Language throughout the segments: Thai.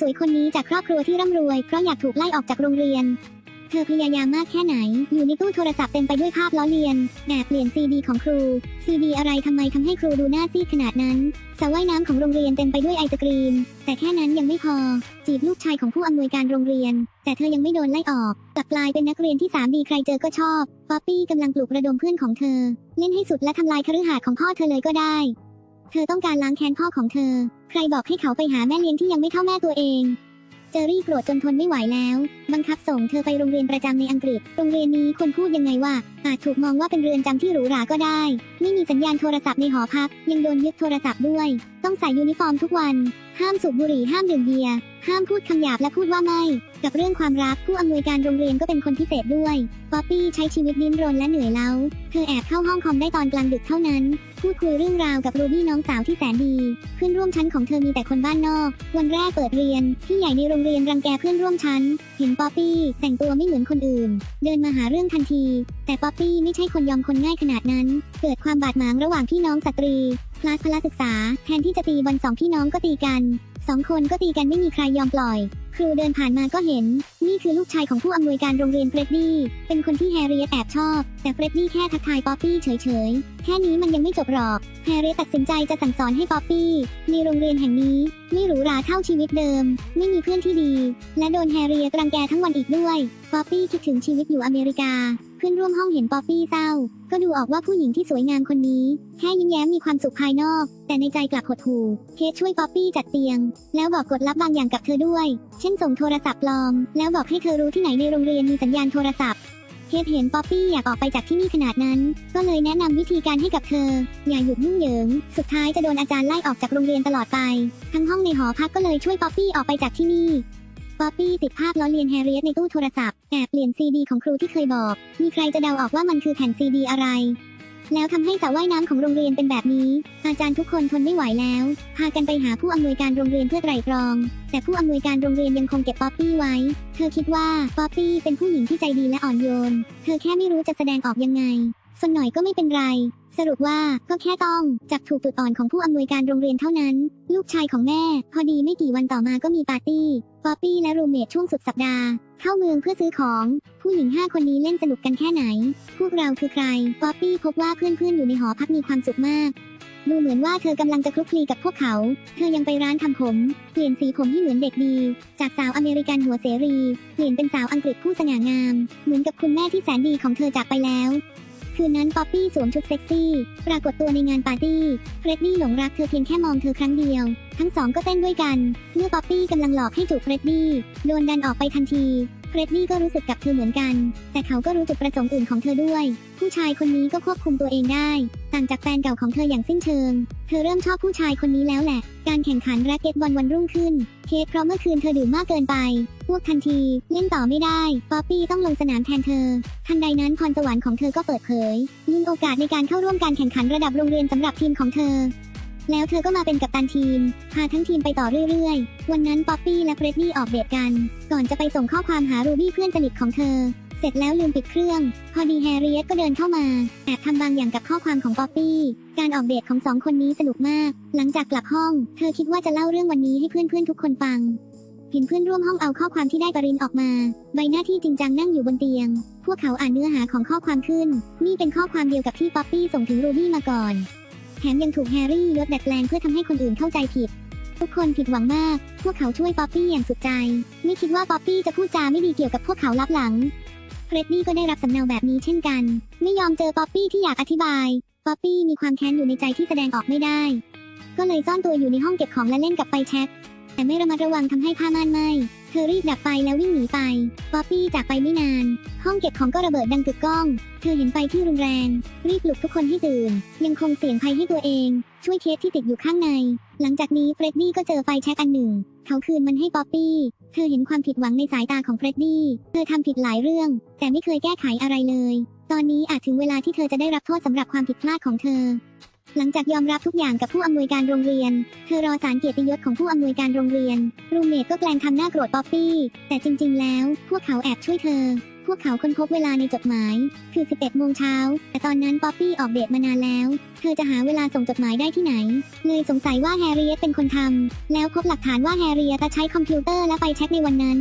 สวยคนนี้จากครอบครัวที่ร่ำรวย เพราะอยากถูกไล่ออกจากโรงเรียน เธอพยายามมากแค่ไหน อยู่ในตู้โทรศัพท์เต็มไปด้วยภาพล้อเลียนแบบเปลี่ยนซีดีของครู ซีดีอะไรทำไมทำให้ครูดูหน้าซีดขนาดนั้นสระว่ายน้ำของโรงเรียนเต็มไปด้วยไอศกรีม แต่แค่นั้นยังไม่พอ จีบลูกชายของผู้อำนวยการโรงเรียน แต่เธอยังไม่โดนไล่ออก กลับกลายเป็นนักเรียนที่3ดีใครเจอก็ชอบป๊อปปี้กำลังปลุกระดมเพื่อนของเธอ เล่นให้สุดและทำลายคฤหาสน์ของพ่อเธอเลยก็ได้ เธอต้องการล้างแค้นพ่อของเธอ ใครบอกให้เขาไปหาแม่เลี้ยงที่ยังไม่เท่าแม่ตัวเอง เจอรี่โกรธจนทนไม่ไหวแล้ว บังคับส่งเธอไปโรงเรียนประจำในอังกฤษ โรงเรียนนี้คนพูดยังไงว่า อาจถูกมองว่าเป็นเรือนจำที่หรูหราก็ได้ ไม่มีสัญญาณโทรศัพท์ในหอพัก ยังโดนยึดโทรศัพท์ด้วย ต้องใส่ยูนิฟอร์มทุกวัน ห้ามสูบบุหรี่ ห้ามดื่มเบียร์ ห้ามพูดคำหยาบและพูดว่าไม่ กับเรื่องความรัก ผู้อำนวยการโรงเรียนก็เป็นคนพิเศษด้วย ป๊อปปี้ใช้ชีวิตดิ้นรนและเหนื่อยเล้า เธอแอบเข้าห้องคอมได้ตอนกลางดึกเท่านั้น พูดคุยเรื่องราวกับรูบี้น้องสาวที่แสนดี เพื่อนร่วมชั้นของเธอมีแต่คนบ้านนอก วันแรกเปิดเรียน พี่ใหญ่ในโรงเรียนรังแกเพื่อนร่วมชั้น เห็นป๊อปปี้แต่งตัวไม่เหมือนคนอื่น เดินมาหาเรื่องทันที แต่ป๊อปปี้ไม่ใช่คนยอมคนง่ายขนาดนั้น เกิดความบาดหมางระหว่างพี่น้องสตรีพลาดพละศึกษา แทนที่จะตีบอลสองพี่น้องก็ตีกันสองคนก็ตีกันไม่มีใครยอมปล่อย ครูเดินผ่านมาก็เห็น นี่คือลูกชายของผู้อำนวยการโรงเรียนเฟรดดี้ เป็นคนที่แฮร์ริเอตแอบชอบ แต่เฟรดดี้แค่ทักทายป๊อปปี้เฉยๆแค่นี้มันยังไม่จบหรอก แฮร์ริเอตตัดสินใจจะสั่งสอนให้ป๊อปปี้ในโรงเรียนแห่งนี้ ไม่หรูหราเท่าชีวิตเดิม ไม่มีเพื่อนที่ดี และโดนแฮร์ริเอตรังแกทั้งวันอีกด้วย ป๊อปปี้คิดถึงชีวิตอยู่อเมริกา เพื่อนร่วมห้องเห็นป๊อปปี้เศร้า ก็ดูออกว่าผู้หญิงที่สวยงามคนนี้ แค่ยิ้มแย้มมีความสุขภายนอก แต่ในใจกลับหดหู่เคสช่วยป๊อปปี้จัดเตียง แล้วบอกกฎลับบางอย่างกับเธอด้วย เช่นส่งโทรศัพท์ปลอม แล้วบอกให้เธอรู้ที่ไหนในโรงเรียนมีสัญญาณโทรศัพท์ เคสเห็นป๊อปปี้อยากออกไปจากที่นี่ขนาดนั้น ก็เลยแนะนำวิธีการให้กับเธอ อย่าหยุดยุ่งเหยิง สุดท้ายจะโดนอาจารย์ไล่ออกจากโรงเรียนตลอดไป ทั้งห้องในหอพักก็เลยช่วยป๊อปปี้ออกไปจากที่นี่ป๊อปปี้ติดภาพล้อเลียนแฮร์ริเอตในตู้โทรศัพท์ แอบเปลี่ยนซีดีของครูที่เคยบอก มีใครจะเดาออกว่ามันคือแผ่นซีดีอะไร แล้วทำให้สระว่ายน้ำของโรงเรียนเป็นแบบนี้ อาจารย์ทุกคนทนไม่ไหวแล้ว พากันไปหาผู้อำนวยการโรงเรียนเพื่อไตร่ตรอง แต่ผู้อำนวยการโรงเรียนยังคงเก็บป๊อปปี้ไว้ เธอคิดว่าป๊อปปี้เป็นผู้หญิงที่ใจดีและอ่อนโยน เธอแค่ไม่รู้จะแสดงออกยังไงส่วนหน่อยก็ไม่เป็นไร สรุปว่าก็แค่ต้องจับถูกจุดอ่อนของผู้อำนวยการโรงเรียนเท่านั้น ลูกชายของแม่ พอดีไม่กี่วันต่อมาก็มีปาร์ตี้ป๊อปปี้และรูเมทช่วงสุดสัปดาห์ เข้าเมืองเพื่อซื้อของ ผู้หญิงห้าคนนี้เล่นสนุกกันแค่ไหน พวกเราคือใครป๊อปปี้พบว่าเพื่อนๆอยู่ในหอพักมีความสุขมากดูเหมือนว่าเธอกำลังจะคลุกคลีกับพวกเขา เธอยังไปร้านทำผม เปลี่ยนสีผมให้เหมือนเด็กดี จากสาวอเมริกันหัวเสรี เปลี่ยนเป็นสาวอังกฤษผู้สง่างาม เหมือนกับคุณแม่ที่แสนดีของเธอจากไปแล้ว คืนนั้นป๊อปปี้สวมชุดเซ็กซี่ ปรากฏตัวในงานปาร์ตี้ เฟรดดี้หลงรักเธอเพียงแค่มองเธอครั้งเดียว ทั้งสองก็เต้นด้วยกัน เมื่อป๊อปปี้กำลังหลอกให้จูบเฟรดดี้ โดนดันออกไปทันที เฟรดดี้ก็รู้สึกกับเธอเหมือนกัน แต่เขาก็รู้จุดประสงค์อื่นของเธอด้วย ผู้ชายคนนี้ก็ควบคุมตัวเองได้ ต่างจากแฟนเก่าของเธออย่างสิ้นเชิง เธอเริ่มชอบผู้ชายคนนี้แล้วแหละ การแข่งขันแร็กเก็ตบอลวันรุ่งขึ้น เคสเพราะเมื่อคืนเธอดื่มมากเกินไป พวกทันที เล่นต่อไม่ได้ ป๊อปปี้ต้องลงสนามแทนเธอ ทันใดนั้นพรสวรรค์ของเธอก็เปิดเผยยินโอกาสในการเข้าร่วมการแข่งขันระดับโรงเรียนสำหรับทีมของเธอ แล้วเธอก็มาเป็นกัปตันทีม พาทั้งทีมไปต่อเรื่อยๆ วันนั้นป๊อปปี้และเฟรดดี้ออกเดทกัน ก่อนจะไปส่งข้อความหารูบี้เพื่อนสนิทของเธอ เสร็จแล้วลืมปิดเครื่อง พอดีแฮร์ริเอตก็เดินเข้ามาแอบทำบางอย่างกับข้อความของป๊อปปี้ การออกเดทของสองคนนี้สนุกมาก หลังจากกลับห้อง เธอคิดว่าจะเล่าเรื่องวันนี้ให้เพื่อนๆทุกคนฟังเห็นเพื่อนร่วมห้องเอาข้อความที่ได้ปรินออกมา ใบหน้าที่จริงจังนั่งอยู่บนเตียง พวกเขาอ่านเนื้อหาของข้อความขึ้น นี่เป็นข้อความเดียวกับที่ป๊อปปี้ส่งถึงรูบี้มาก่อน แถมยังถูกแฮร์รี่ยศดัดแปลงเพื่อทำให้คนอื่นเข้าใจผิด ทุกคนผิดหวังมาก พวกเขาช่วยป๊อปปี้อย่างสุดใจ ไม่คิดว่าป๊อปปี้จะพูดจาไม่ดีเกี่ยวกับพวกเขาลับหลังเฟรดดี้ก็ได้รับสำเนาแบบนี้เช่นกัน ไม่ยอมเจอป๊อปปี้ที่อยากอธิบาย ป๊อปปี้มีความแค้นอยู่ในใจที่แสดงออกไม่ได้ ก็เลยซ่อนตัวอยู่ในห้องเก็บของและเล่นกับไฟแช็กแต่ไม่ระมัดระวังทำให้ผ้าม่านไหม้ เธอรีบดับไฟแล้ววิ่งหนีไป ป๊อปปี้จากไปไม่นาน ห้องเก็บของก็ระเบิดดังกึกก้อง เธอเห็นไฟที่รุนแรง รีบปลุกทุกคนให้ตื่น ยังคงเสี่ยงภัยให้ตัวเอง ช่วยเคสที่ติดอยู่ข้างใน หลังจากนี้เฟรดดี้ก็เจอไฟแช็กอันหนึ่ง เขาคืนมันให้ป๊อปปี้ เธอเห็นความผิดหวังในสายตาของเฟรดดี้ เธอทำผิดหลายเรื่อง แต่ไม่เคยแก้ไขอะไรเลย ตอนนี้อาจถึงเวลาที่เธอจะได้รับโทษสำหรับความผิดพลาดของเธอ หลังจากยอมรับทุกอย่างกับผู้อำนวยการโรงเรียน เธอรอสารเกียรติยศของผู้อำนวยการโรงเรียน รูเมทก็แกล้งทำหน้าโกรธป๊อปปี้ แต่จริง ๆ แล้ว พวกเขาแอบช่วยเธอผู้วกเขาค้นพบเวลาในจดหมาย คือ 11 โมงเช้า แต่ตอนนั้นป๊อปปี้ออกเดทมานานแล้ว เธอจะหาเวลาส่งจดหมายได้ที่ไหน เลยสงสัยว่าแฮร์ริเอตเป็นคนทำ แล้วพบหลักฐานว่าแฮร์ริเอตใช้คอมพิวเตอร์และไฟแช็กในวันนั้น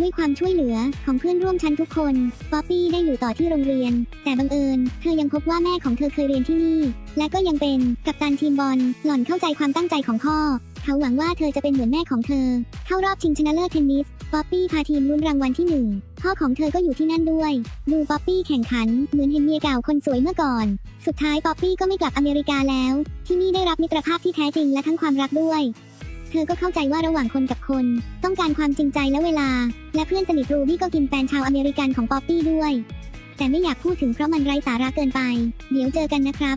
ด้วยความช่วยเหลือของเพื่อนร่วมชั้นทุกคน ป๊อปปี้ได้อยู่ต่อที่โรงเรียน แต่บังเอิญ เธอยังพบว่าแม่ของเธอเคยเรียนที่นี่ และก็ยังเป็นกัปตันทีมบอล หล่อนเข้าใจความตั้งใจของพ่อ เขาหวังว่าเธอจะเป็นเหมือนแม่ของเธอ เข้ารอบชิงชนะเลิศเทนนิส ป๊อปปี้พาทีมลุ้นรางวัลที่หนึ่ง พ่อของเธอก็อยู่ที่นั่นด้วย ดูป๊อปปี้แข่งขัน เหมือนเห็นเมียเก่าคนสวยเมื่อก่อน สุดท้ายป๊อปปี้ก็ไม่กลับอเมริกาแล้ว ที่นี่ได้รับมิตรภาพที่แท้จริงและทั้งความรักด้วย เธอก็เข้าใจว่าระหว่างคนกับคน ต้องการความจริงใจและเวลา และเพื่อนสนิทรูบี้ก็กินแฟนชาวอเมริกันของป๊อปปี้ด้วย แต่ไม่อยากพูดถึงเพราะมันไร้สาระเกินไป เดี๋ยวเจอกันนะครับ